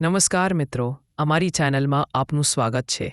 નમસ્કાર મિત્રો, અમારી ચેનલમાં આપનું સ્વાગત છે.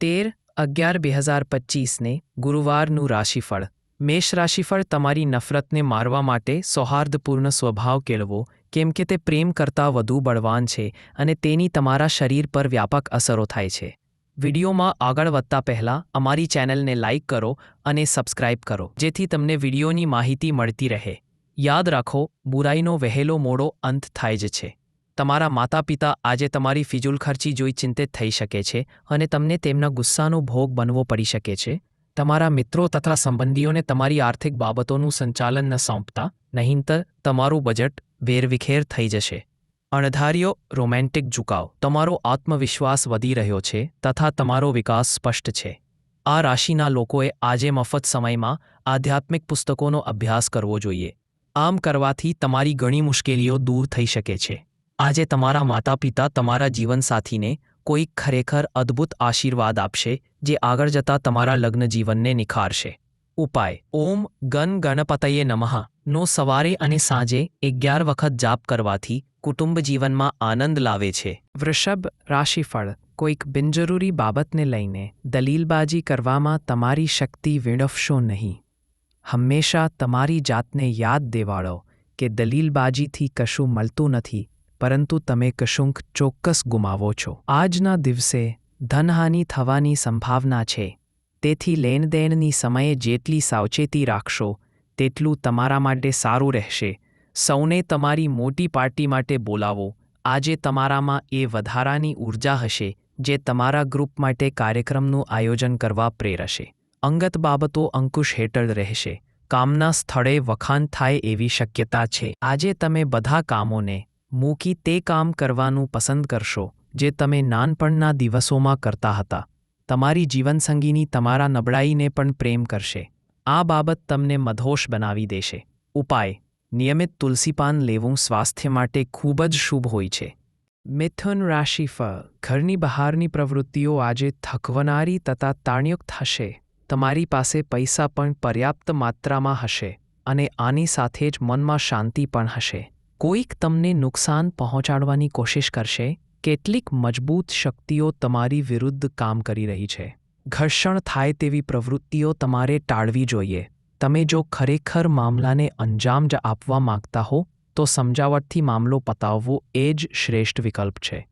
તેર અગિયાર બે હજાર પચીસને ગુરુવારનું રાશિફળ. મેષ રાશિફળ તમારી નફરતને મારવા માટે સૌહાર્દપૂર્ણ સ્વભાવ કેળવો, કેમ કે તે પ્રેમ કરતાં વધુ બળવાન છે અને તેની તમારા શરીર પર વ્યાપક અસરો થાય છે. વિડીયોમાં આગળ વધતા પહેલાં અમારી ચેનલને લાઇક કરો અને સબસ્ક્રાઇબ કરો, જેથી તમને વિડીયોની માહિતી મળતી રહે. યાદ રાખો, બુરાઈનો વહેલો મોડો અંત થાય જ છે. તમારા માતા પિતા આજે તમારી ફિજૂલખર્ચી જોઈ ચિંતિત થઈ શકે છે અને તમને તેમના ગુસ્સાનો ભોગ બનવો પડી શકે છે. તમારા મિત્રો તથા સંબંધીઓને તમારી આર્થિક બાબતોનું સંચાલન ન સોંપતા, નહીંતર તમારું બજેટ વેરવિખેર થઈ જશે. અણધાર્યો રોમેન્ટિક ઝુકાવ. તમારો આત્મવિશ્વાસ વધી રહ્યો છે તથા તમારો વિકાસ સ્પષ્ટ છે. આ રાશિના લોકોએ આજે મફત સમયમાં આધ્યાત્મિક પુસ્તકોનો અભ્યાસ કરવો જોઈએ. આમ કરવાથી તમારી ઘણી મુશ્કેલીઓ દૂર થઈ શકે છે. આજે તમારા માતા પિતા તમારા જીવનસાથીને કોઈક ખરેખર અદ્ભુત આશીર્વાદ આપશે જે આગળ જતા તમારા લગ્ન જીવનને નિખારશે. ઉપાય. ઓમ ગન ગણપતયે નમઃ. નો સવારે અને સાંજે અગિયાર વખત જાપ કરવાથી કુટુંબ જીવનમાં આનંદ લાવે છે. વૃષભ રાશિફળ. કોઈક બિનજરૂરી બાબતને લઈને દલીલબાજી કરવામાં તમારી શક્તિ વીણફશો નહીં. હંમેશા તમારી જાતને યાદ દેવાડો કે દલીલબાજીથી કશું મળતું નથી. પરંતુ તમે કશુંક ચોક્કસ ગુમાવો છો. આજના દિવસે ધનહાનિ થવાની સંભાવના છે. તેથી લેણદેણની સમયે જેટલી સાવચેતી રાખશો, તેટલું તમારા માટે સારું રહેશે. સૌને તમારી મોટી પાર્ટી માટે બોલાવો. આજે તમારામાં એ વધારાની ઊર્જા હશે, જે તમારા ગ્રુપ માટે કાર્યક્રમનું આયોજન કરવા પ્રેરશે. અંગત બાબતો અંકુશ હેઠળ રહેશે. કામના સ્થળે વખાણ થાય એવી શક્યતા છે. આજે તમે બધા કામોને મૂકી તે કામ કરવાનું પસંદ કરશો, જે તમે નાનપણના દિવસોમાં કરતા હતા. તમારી જીવનસંગીની તમારા નબળાઈને પણ પ્રેમ કરશે. આ બાબત તમને મધોશ બનાવી દેશે. ઉપાય, નિયમિત તુલસીપાન લેવું સ્વાસ્થ્ય માટે ખૂબ જ શુભ હોય છે. મિથુન રાશિફળ ઘરની બહારની પ્રવૃત્તિઓ આજે થકવનારી તથા તાણયુક્ત હશે. તમારી પાસે પૈસા પણ પર્યાપ્ત માત્રામાં હશે અને આની સાથે જ મનમાં શાંતિ પણ હશે. કોઈક તમને નુકસાન પહોંચાડવાની કોશિશ કરશે, કેટલીક મજબૂત શક્તિઓ તમારી વિરુદ્ધ કામ કરી રહી છે. ઘર્ષણ થાય તેવી પ્રવૃત્તિઓ તમારે ટાળવી જોઈએ. તમે જો ખરેખર મામલાને અંજામ જ આપવા માંગતા હો, તો સમજાવટથી મામલો પતાવવો એ જ શ્રેષ્ઠ વિકલ્પ છે.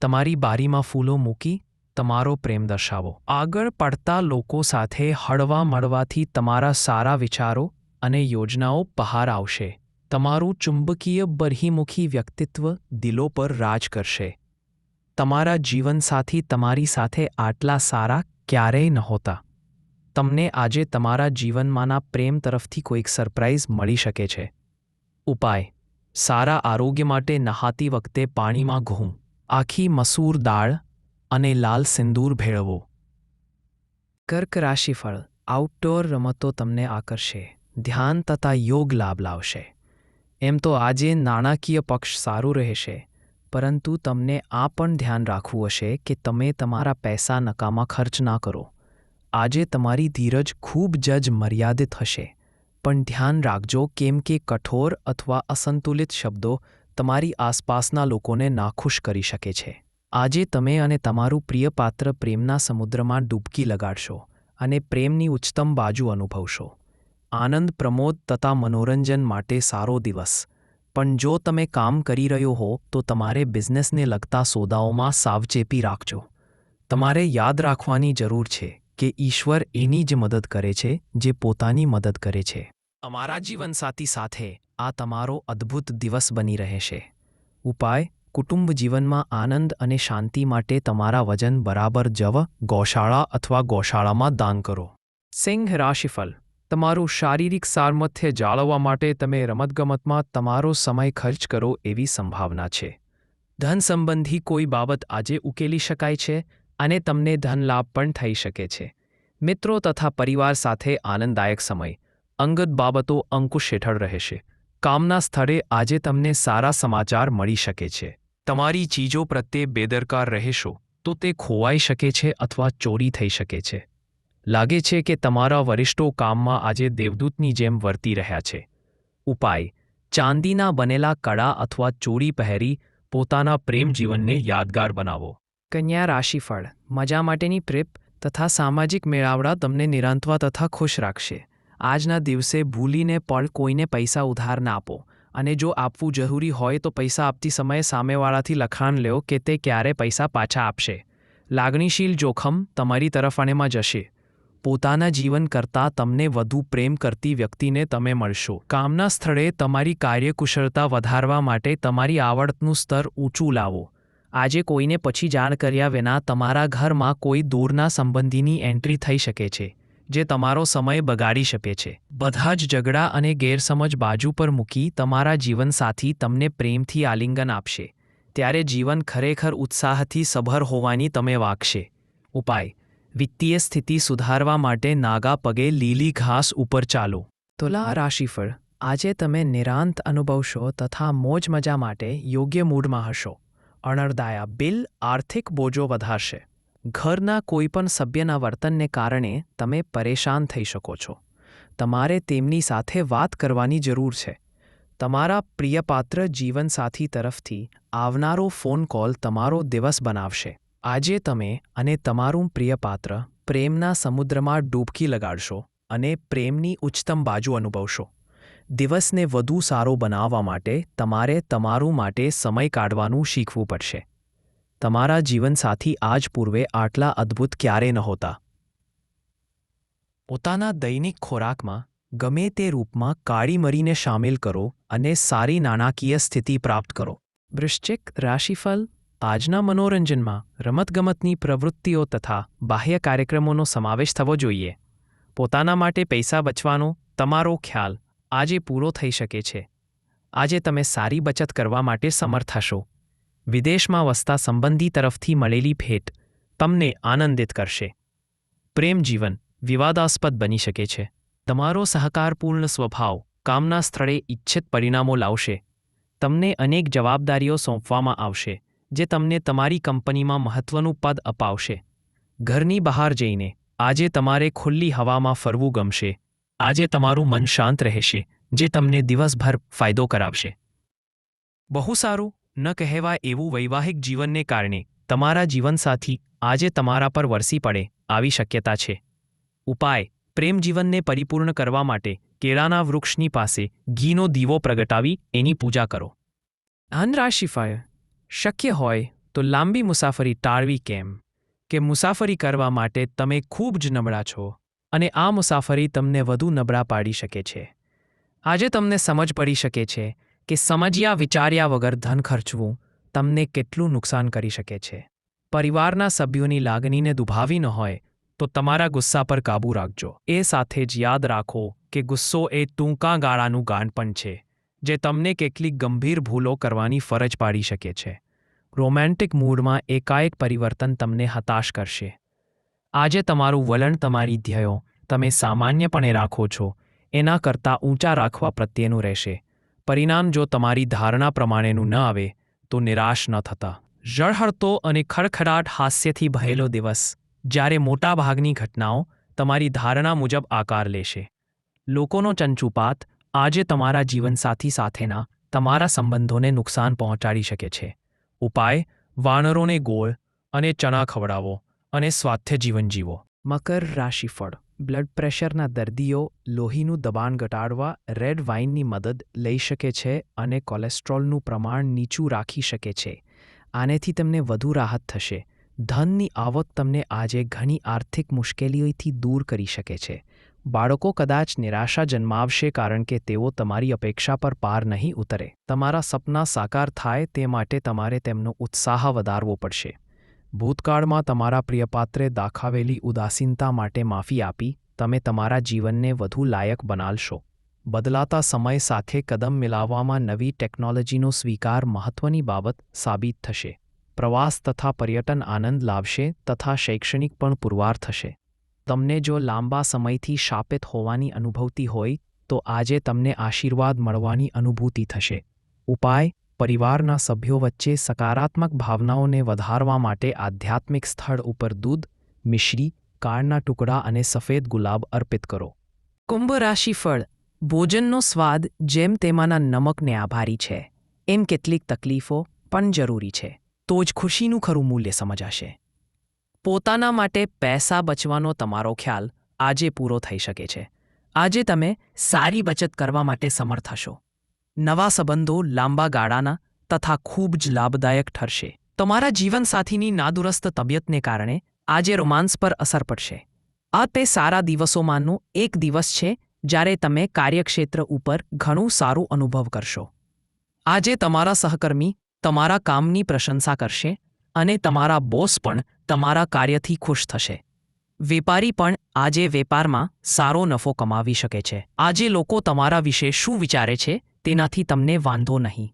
તમારી બારીમાં ફૂલો મૂકી, તમારો પ્રેમ દર્શાવો. આગળ પડતા લોકો સાથે હળવા મળવાથી તમારા સારા વિચારો અને યોજનાઓ બહાર આવશે. તમારું ચુંબકીય બરહીમુખી વ્યક્તિત્વ દિલો પર રાજ કરશે. તમારા જીવનસાથી તમારી સાથે આટલા સારા ક્યારેય નહોતા. તમને આજે તમારા જીવનમાંના પ્રેમ તરફથી કોઈક સરપ્રાઇઝ મળી શકે છે. ઉપાય. સારા આરોગ્ય માટે નહાતી વખતે પાણીમાં ઘઉં આખી મસૂર દાળ અને લાલ સિંદૂર ભેળવો. કર્ક રાશિફળ. આઉટડોર રમતો તમને આકર્ષે. ધ્યાન તથા યોગ લાભ લાવશે. એમ તો આજે નાણાકીય પક્ષ સારું રહેશે, પરંતુ તમને આ પણ ધ્યાન રાખવું હશે કે તમે તમારા પૈસા નકામા ખર્ચ ના કરો. આજે તમારી ધીરજ ખૂબ જ મર્યાદિત હશે, પણ ધ્યાન રાખજો કેમ કે કઠોર અથવા અસંતુલિત શબ્દો તમારી આસપાસના લોકોને નાખુશ કરી શકે છે. આજે તમે અને તમારું પ્રિય પાત્ર પ્રેમના સમુદ્રમાં ડૂબકી લગાડશો અને પ્રેમની ઉચ્ચતમ બાજુ અનુભવશો. આનંદ પ્રમોદ તથા મનોરંજન માટે સારો દિવસ. પણ જો તમે કામ કરી રહ્યો હો, તો તમારે બિઝનેસને લગતા સોદાઓમાં સાવચેતી રાખજો. તમારે યાદ રાખવાની જરૂર છે કે ઈશ્વર એની જ મદદ કરે છે, જે પોતાની મદદ કરે છે. અમારા જીવનસાથી સાથે આ તમારો અદ્ભુત દિવસ બની રહેશે. ઉપાય, કુટુંબ જીવનમાં આનંદ અને શાંતિ માટે તમારા વજન બરાબર જવ, ગૌશાળા અથવા ગૌશાળામાં દાન કરો. સિંહ રાશિફળ. તમારું શારીરિક સામર્થ્ય જાળવવા માટે તમે રમતગમતમાં તમારો સમય ખર્ચ કરો એવી સંભાવના છે. ધન સંબંધી કોઈ બાબત આજે ઉકેલી શકાય છે અને તમને ધનલાભ પણ થઈ શકે છે. મિત્રો તથા પરિવાર સાથે આનંદદાયક સમય. અંગત બાબતો અંકુશ હેઠળ રહેશે. કામના સ્થળે આજે તમને સારા સમાચાર મળી શકે છે. તમારી ચીજો પ્રત્યે બેદરકાર રહેશો તો તે ખોવાઈ શકે છે અથવા ચોરી થઈ શકે છે. લાગે છે કે તમારા વરિષ્ઠો કામમાં આજે દેવદૂતની જેમ વર્તી રહ્યા છે. ઉપાય, ચાંદીના બનેલા કડા અથવા ચોરી પહેરી પોતાના પ્રેમ જીવનને યાદગાર બનાવો. કન્યા રાશિફળ, મજા માટેની પ્રેપ તથા સામાજિક મેળાવડા તમને નિરાંતવા તથા ખુશ રાખશે. આજના દિવસે ભૂલીને પણ કોઈને પૈસા ઉધાર ના આપો અને જો આપવું જરૂરી હોય તો પૈસા આપતી સમયે સામેવાળાથી લખાણ લ્યો કે તે ક્યારે પૈસા પાછા આપશે. લાગણીશીલ જોખમ તમારી તરફ અનેમાં જશે. પોતાના જીવન કરતાં તમને વધુ પ્રેમ કરતી વ્યક્તિને તમે મળશો. કામના સ્થળે તમારી કાર્યકુશળતા વધારવા માટે તમારી આવડતનું સ્તર ઊંચું લાવો. આજે કોઈને પછી જાણ કર્યા વિના તમારા ઘરમાં કોઈ દૂરના સંબંધીની એન્ટ્રી થઈ શકે છે, જે તમારો સમય બગાડી શકે છે. બધા જ ઝઘડા અને ગેરસમજ બાજુ પર મૂકી તમારા જીવનસાથી તમને પ્રેમથી આલિંગન આપશે. ત્યારે જીવન ખરેખર ઉત્સાહથી સભર હોવાની તમે વાગશે. ઉપાય. વિત્તીય સ્થિતિ સુધારવા માટે નાગા પગે લીલી ઘાસ ઉપર ચાલો. તુલા રાશિફળ આજે તમે નિરાંત અનુભવશો તથા મોજ મજા માટે યોગ્ય મૂડમાં હશો. અણરદાયા બિલ આર્થિક બોજો વધારશે. ઘરના કોઈપણ સભ્યના વર્તનને કારણે તમે પરેશાન થઈ શકો છો. તમારે તેમની સાથે વાત કરવાની જરૂર છે. તમારા પ્રિયપાત્ર જીવનસાથી તરફથી આવનારો ફોન કોલ તમારો દિવસ બનાવશે. આજે તમે અને તમારું પ્રિયપાત્ર પ્રેમના સમુદ્રમાં ડૂબકી લગાડશો અને પ્રેમની ઉચ્ચતમ બાજુ અનુભવશો. દિવસને વધુ સારો બનાવવા માટે તમારે તમારું માટે સમય કાઢવાનું શીખવું પડશે. તમારા જીવનસાથી આજ પૂર્વે આટલા અદ્ભુત ક્યારે નહોતા પોતાના દૈનિક ખોરાકમાં ગમે તે રૂપમાં કાળી મરીને સામેલ કરો અને સારી નાણાકીય સ્થિતિ પ્રાપ્ત કરો. વૃશ્ચિક રાશિફળ આજના મનોરંજનમાં રમતગમતની પ્રવૃત્તિઓ તથા બાહ્ય કાર્યક્રમોનો સમાવેશ થવો જોઈએ. પોતાના માટે પૈસા બચવાનો તમારો ખ્યાલ આજે પૂરો થઈ શકે છે. આજે તમે સારી બચત કરવા માટે સમર્થ હશો. વિદેશમાં વસતા સંબંધી તરફથી મળેલી ભેટ તમને આનંદિત કરશે. પ્રેમ જીવન વિવાદાસ્પદ બની શકે છે. તમારો સહકારપૂર્ણ સ્વભાવ કામના સ્થળે ઇચ્છિત પરિણામો લાવશે. તમને અનેક જવાબદારીઓ સોંપવામાં આવશે. જે તમને તમારી કંપનીમાં મહત્વનું પદ અપાવશે. ઘરની બહાર જઈને આજે તમારે ખુલ્લી હવામાં ફરવું ગમશે. આજે તમારું મન શાંત રહેશે, જે તમને દિવસભર ફાયદો કરાવશે. બહુ સારું, ન કહેવાય એવું વૈવાહિક જીવનને કારણે તમારા જીવનસાથી આજે તમારા પર વરસી પડે આવી શક્યતા છે. ઉપાય, પ્રેમ જીવનને પરિપૂર્ણ કરવા માટે કેળાના વૃક્ષની પાસે ઘીનો દીવો પ્રગટાવી એની પૂજા કરો. ધનરાશિફળ શક્ય હોય તો લાંબી મુસાફરી ટાળવી કેમ? કે મુસાફરી કરવા માટે તમે ખૂબ જ નબળા છો અને આ મુસાફરી તમને વધુ નબળા પાડી શકે છે. આજે તમને સમજ પડી શકે છે કે સમજ્યા વિચાર્યા વગર ધન ખર્ચવું તમને કેટલું નુકસાન કરી શકે છે. પરિવારના સભ્યોની લાગણીને દુભાવી ન હોય તો તમારા ગુસ્સા પર કાબૂ રાખજો. એ સાથે જ યાદ રાખો કે ગુસ્સો એ ટૂંકા ગાળાનું ગાંડપણ છે. જે તમને કેટલીક ગંભીર ભૂલો કરવાની ફરજ પાડી શકે છે. રોમેન્ટિક મૂડમાં એકાએક પરિવર્તન તમને હતાશ કરશે. આજે તમારું વલણ તમારી ધ્યેયો, તમે સામાન્યપણે રાખો છો, એના કરતાં ઊંચા રાખવા પ્રત્યેનું રહેશે. પરિણામ જો તમારી ધારણા પ્રમાણેનું ન આવે, તો નિરાશ ન થતા. ઝળહળતો અને ખડખડાટ હાસ્યથી ભરેલો દિવસ, જ્યારે મોટાભાગની ઘટનાઓ તમારી ધારણા મુજબ આકાર લેશે. લોકોનો ચંચુપાત આજે તમારા જીવનસાથી સાથેના તમારા સંબંધોને નુકસાન પહોંચાડી શકે છે. ઉપાય, વાનરોને ગોળ અને ચણા ખવડાવો અને સ્વાસ્થ્ય જીવન જીવો. મકર રાશિફળ. બ્લડ પ્રેશરના દર્દીઓ લોહીનું દબાણ ઘટાડવા રેડ વાઇનની મદદ લઈ શકે છે અને કોલેસ્ટ્રોલનું પ્રમાણ નીચું રાખી શકે છે. આનેથી તમને વધુ રાહત થશે. ધનની આવક તમને આજે ઘણી આર્થિક મુશ્કેલીઓથી દૂર કરી શકે છે. બાળકો કદાચ નિરાશા જન્માવશે કારણ કે તેઓ તમારી અપેક્ષા પર પાર નહીં ઉતરે. તમારા સપના સાકાર થાય તે માટે તમારે તેમનો ઉત્સાહ વધારવો પડશે. ભૂતકાળમાં તમારા પ્રિયપાત્રે દાખાવેલી ઉદાસીનતા માટે માફી આપી, તમે તમારા જીવનને વધુ લાયક બનાવશો. બદલાતા સમય સાથે કદમ મિલાવવામાં નવી ટેકનોલોજીનો સ્વીકાર મહત્વની બાબત સાબિત થશે. પ્રવાસ તથા પર્યટન આનંદ લાવશે તથા શૈક્ષણિક પણ પુરવાર થશે. તમને જો લાંબા સમયથી શાપિત હોવાની અનુભૂતિ હોય, તો આજે તમને આશીર્વાદ મળવાની અનુભૂતિ થશે. ઉપાય, પરિવારના સભ્યો વચ્ચે સકારાત્મક ભાવનાઓને વધારવા માટે આધ્યાત્મિક સ્થળ ઉપર દૂધ, મિશ્રી, કાળના ટુકડા અને સફેદ ગુલાબ અર્પિત કરો. કુંભ રાશિફળ, ભોજનનો સ્વાદ જેમ તેમાંના નમકને આભારી છે. એમ કેટલીક તકલીફો પણ જરૂરી છે. તો જ ખુશીનું ખરું મૂલ્ય સમજાશે. પોતાના માટે પૈસા બચવાનો તમારો ખ્યાલ આજે પૂરો થઈ શકે છે. આજે તમે સારી બચત કરવા માટે સમર્થ હશો. નવા સંબંધો લાંબા ગાળાના તથા ખૂબ જ લાભદાયક ઠરશે. તમારા જીવનસાથીની નાદુરસ્ત તબિયતને કારણે આજે રોમાન્સ પર અસર પડશે. આ તે સારા દિવસોમાંનો એક દિવસ છે જ્યારે તમે કાર્યક્ષેત્ર ઉપર ઘણું સારું અનુભવ કરશો. આજે તમારા સહકર્મી તમારા કામની પ્રશંસા કરશે અને તમારા બોસ પણ તમારા કાર્યથી ખુશ થશે. વેપારી પણ આજે વેપારમાં સારો નફો કમાવી શકે છે. આજે લોકો તમારા વિશે શું વિચારે છે તેનાથી તમને વાંધો નહીં.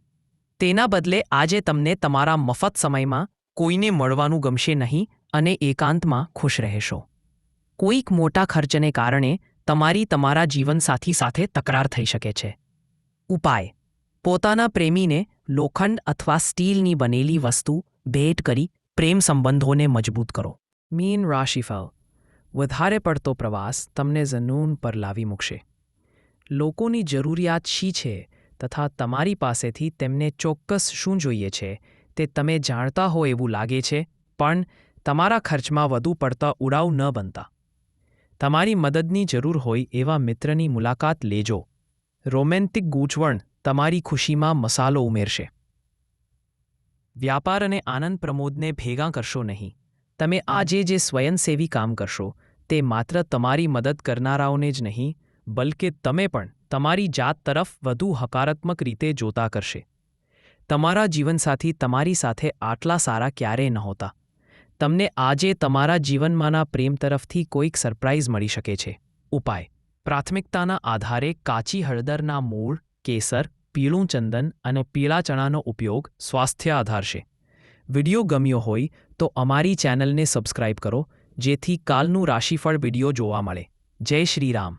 તેના બદલે આજે તમને તમારા મફત સમયમાં કોઈને મળવાનું ગમશે નહીં અને એકાંતમાં ખુશ રહેશો. કોઈક મોટા ખર્ચને કારણે તમારી તમારા જીવનસાથી સાથે તકરાર થઈ શકે છે. ઉપાય. પોતાના પ્રેમીને લોખંડ અથવા સ્ટીલની બનેલી વસ્તુ ભેટ કરી પ્રેમ સંબંધોને મજબૂત કરો. મીન રાશિફળ વધારે પડતો પ્રવાસ તમને જનૂન પર લાવી મૂકશે. લોકોની જરૂરિયાત શી છે તથા તમારી પાસેથી તેમને ચોક્કસ શું જોઈએ છે તે તમે જાણતા હો એવું લાગે છે, પણ તમારા ખર્ચમાં વધુ પડતા ઉડાવ ન બનતા. તમારી મદદની જરૂર હોય એવા મિત્રની મુલાકાત લેજો. રોમેન્ટિક ગૂંચવણ તમારી ખુશીમાં મસાલો ઉમેરશે. વ્યાપાર અને આનંદ પ્રમોદને ભેગા કરશો નહીં. તમે આજે જે સ્વયંસેવી કામ કરશો તે માત્ર તમારી મદદ કરનારાઓને જ નહીં બલકે તમે પણ તમારી જાત તરફ વધુ હકારાત્મક રીતે જોતા કરશે. તમારા જીવનસાથી તમારી સાથે આટલા સારા ક્યારેય નહોતા. તમને આજે તમારા જીવનમાંના પ્રેમ તરફથી કોઈક સરપ્રાઇઝ મળી શકે છે. ઉપાય. પ્રાથમિકતાના આધારે કાચી હળદરના મૂળ કેસર પીળું ચંદન અને પીળા ચણાનો ઉપયોગ સ્વાસ્થ્ય આધારશે વિડિયો ગમ્યો હોય તો અમારી ચેનલને સબસ્ક્રાઇબ કરો, જેથી કાલનું રાશિફળ વિડિયો જોવા મળે. જય શ્રી રામ.